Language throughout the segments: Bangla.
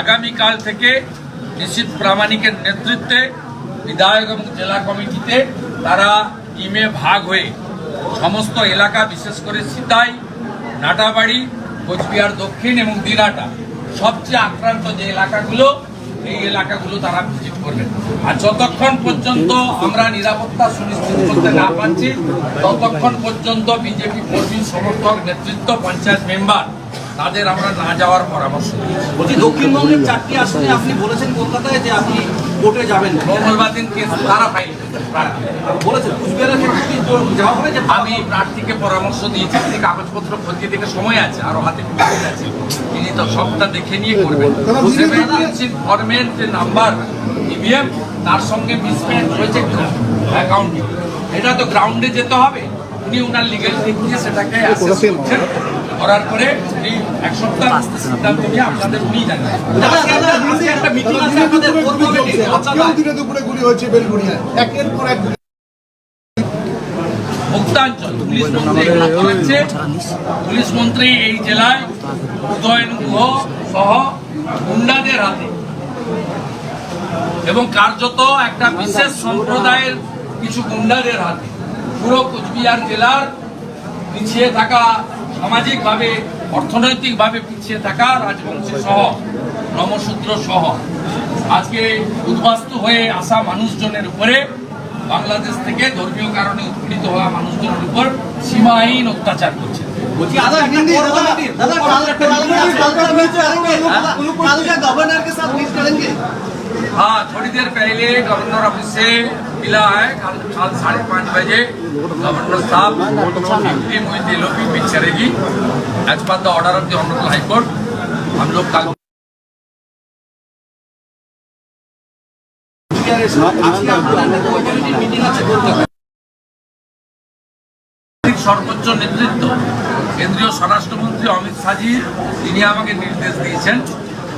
আগামীকাল থেকে নিশ্চিত প্রামাণিকের নেতৃত্বে বিধায়ক এবং জেলা কমিটিতে তারা টিমে ভাগ হয়ে সমস্ত এলাকা, বিশেষ করে সিতাই, নাটাবাড়ি, কোচবিহার দক্ষিণ এবং দিনাটা, সবচেয়ে আক্রান্ত যে এলাকাগুলো, এই এলাকাগুলো তারা ভিজিট করবেন। আর যতক্ষণ পর্যন্ত আমরা নিরাপত্তা সুনিশ্চিত করতে না পারছি, ততক্ষণ পর্যন্ত বিজেপি কর্মী, সমর্থক, নেতৃত্ব, পঞ্চায়েত মেম্বার তাদের আমরা না যাওয়ার পরামর্শ বলছি দক্ষিণবঙ্গের চারটি আসনে আপনি বলেছেন কলকাতায় যে আপনি কোর্টে যাবেন মঙ্গলবার দিন কেস তারা ফাইল বলেছেন কুচবিহারের ক্ষেত্রে যাওয়া হবে? যে আমি প্রার্থীকে পরামর্শ দিয়েছি তিনি কাগজপত্র খতিয়ে দেখে সময় আছে আরও হাতে আছে তিনি তো সবটা দেখে নিয়ে করবেন। ফর্মের যে নাম্বার ইভিএম তার সঙ্গে মিসম্যাচ হয়েছে অ্যাকাউন্টে এটা তো গ্রাউন্ডে যেতে হবে। উনি ওনার লিগেল দিক দিয়ে সেটাকে করার পরে এক সপ্তাহ সিদ্ধান্ত নিয়ে আপনাদের উনি মুক্তাঞ্চল পুলিশ মন্ত্রী এগুলো পুলিশ মন্ত্রী এই জেলায় উদয়ন গুহ সহ গুন্ডাদের হাতে। এবং কার্যত একটা বিশেষ সম্প্রদায়ের কিছু গুন্ডাদের হাতে। পুরো কোচবিহার জেলার পিছিয়ে থাকা সামাজিকভাবে অর্থনৈতিকভাবে পিছিয়ে থাকা রাজবংশী সহ নমশূদ্র সহ আজকে উদ্বাস্তু হয়ে আসা মানুষজনের উপরে বাংলাদেশ থেকে ধর্মীয় কারণে উৎপীড়িত হওয়া মানুষজনের উপর সীমাহীন অত্যাচার করছে বলছি দাদা একটা কোর কমিটির दादा কোর कल কমিটির कल একটা meeting আছে। कल मीट करेंगे कल क्या गवर्नर के साथ मीट करेंगे हाँ थोड़ी देर पहले गवर्नर ऑफिस से मिला है कल कल साढ़े पाँच बजे गवर्नर साहब डिप्टी मोहित एलओपी मीट करेगी as per the order of the honourable high court हम लोग कल কুচবিহারের সাথে আজকে আপনাদের কোর কমিটির মিটিং আছে কলকাতায় সর্বোচ্চ নেতৃত্ব কেন্দ্রীয় স্বরাষ্ট্রমন্ত্রী অমিত শাহজি তিনি আমাকে নির্দেশ দিয়েছেন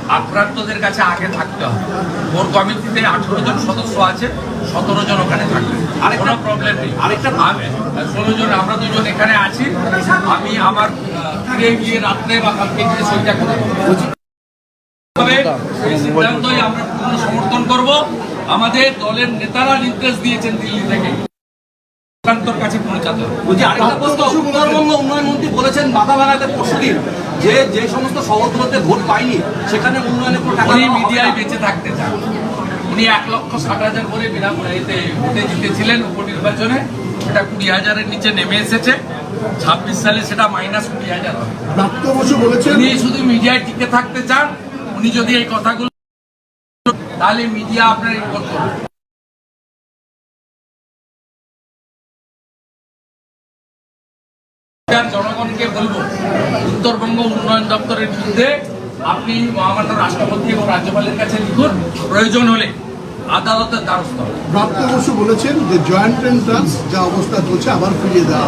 আক্রান্তদের কাছে আগে থাকতে হবে। কোর কমিটিতে আঠেরো জন সদস্য আছে সতেরো জন ওখানে থাকবে। আরেকটা- কোনো প্রবলেম নেই। আরেকটা- ষোলো জন আমরা দুজন এখানে আছি। আমি আমার ফিরে গিয়ে রাত্রে বা কালকে গিয়ে সইটা করে সিদ্ধান্তই আমরা সমর্থন করব। আমাদের দলের নেতারা নির্দেশ দিয়েছেন দিল্লি থেকে। কাছে পৌঁছাতে হবে। বলছি আরেকটা প্রশ্ন উন্নয়ন মন্ত্রী বলেছেন মাথা ভাঙাতে পরশুদিন। যে যে সমস্ত শহরগুলোতে ভোট পায়নি সেখানে উন্নয়নের কোনো টাকা মিডিয়ায় বেঁচে থাকতে চান। উনি এক লক্ষ ষাট হাজার করে বিনামূল্যে এতে ভোটে জিতেছিলেন উপনির্বাচনে। সেটা কুড়ি হাজারের নিচে নেমে এসেছে। ছাব্বিশ সালে সেটা মাইনাস কুড়ি হাজার উনি শুধু মিডিয়ায় টিকে থাকতে চান। উনি যদি এই কথাগুলো তাহলে মিডিয়া আপনার রিপোর্ট করবে। জনগণকে বলব, উত্তরবঙ্গ উন্নয়ন দপ্তরের বিরুদ্ধে আপনি মহামান্য রাষ্ট্রপতি এবং রাজ্যপালের কাছে লিখুন, প্রয়োজন হলে আদালতের দ্বারস্থ। প্রাপ্ত বসু বলেছেন যে জয়েন্ট এন্ট্রান্স যা অবস্থা চলছে আবার ফিরিয়ে দেওয়া